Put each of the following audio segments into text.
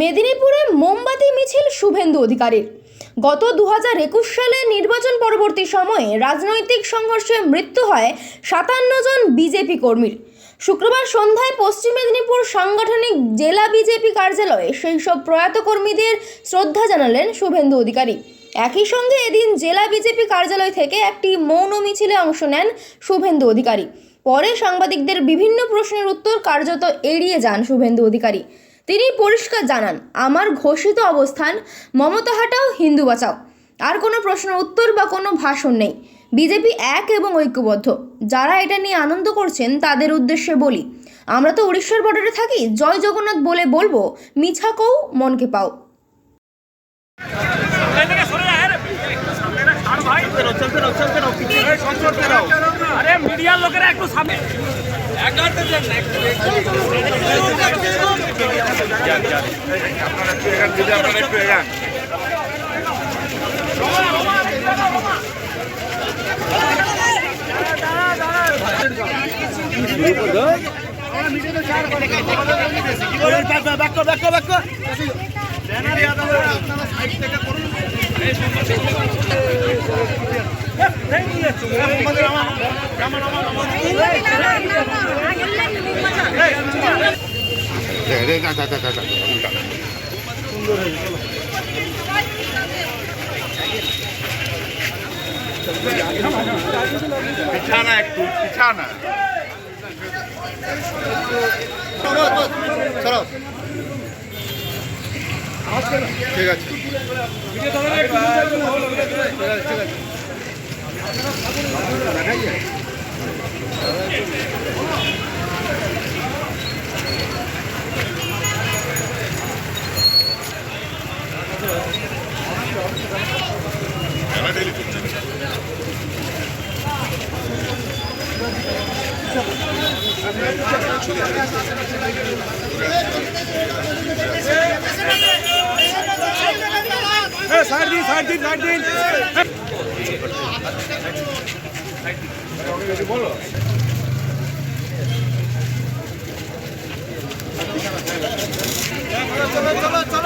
মেদিনীপুরে মোমবাতি, মিছিল শুভেন্দু অধিকারীর। গত দু হাজার একুশ সালে নির্বাচন পরবর্তী সময়ে রাজনৈতিক সংঘর্ষে মৃত্যু হয় সাতান্ন জন বিজেপি কর্মীর। শুক্রবার সন্ধ্যায় পশ্চিম মেদিনীপুর সাংগঠনিক জেলা বিজেপি কার্যালয়ে সেই সব প্রয়াত কর্মীদের শ্রদ্ধা জানালেন শুভেন্দু অধিকারী। একই সঙ্গে এদিন জেলা বিজেপি কার্যালয় থেকে একটি মৌন মিছিলে অংশ নেন শুভেন্দু অধিকারী। পরে সাংবাদিকদের বিভিন্ন প্রশ্নের উত্তর কার্যত এড়িয়ে যান শুভেন্দু অধিকারী। তিনি পরিষ্কার জানান আমার ঘোষিত অবস্থান মমতা হাটাও হিন্দু বাঁচাও। আর কোনো প্রশ্নের উত্তর বা কোনো ভাষণ নেই। বিজেপি এক এবং ঐক্যবদ্ধ। যারা এটা নিয়ে আনন্দ করছেন তাদের উদ্দেশ্যে বলি আমরা তো উড়িষ্যার বর্ডারে থাকি জয় জগন্নাথ বলে বলব মিছা কও মনকে পাও। এদিকে সরে যা, আরে, একটু সামনে রাখ, ছাড় ভাই। এই, সরে যাও। সুন্দর হয়েছে পিছানা একটু পিছানা। চলো ঠিক আছে ঠিক আছে। হ্যাঁ, সাইড দিন সাইড দিন চলো চলো চলো।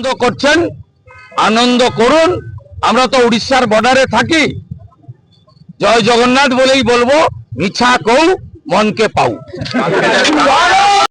আনন্দ করছেন, আনন্দ করুন। আমরা তো উড়িষ্যার বর্ডারে থাকি। জয় জগন্নাথ বলেই বলব, মিছা কৌ মনকে পাও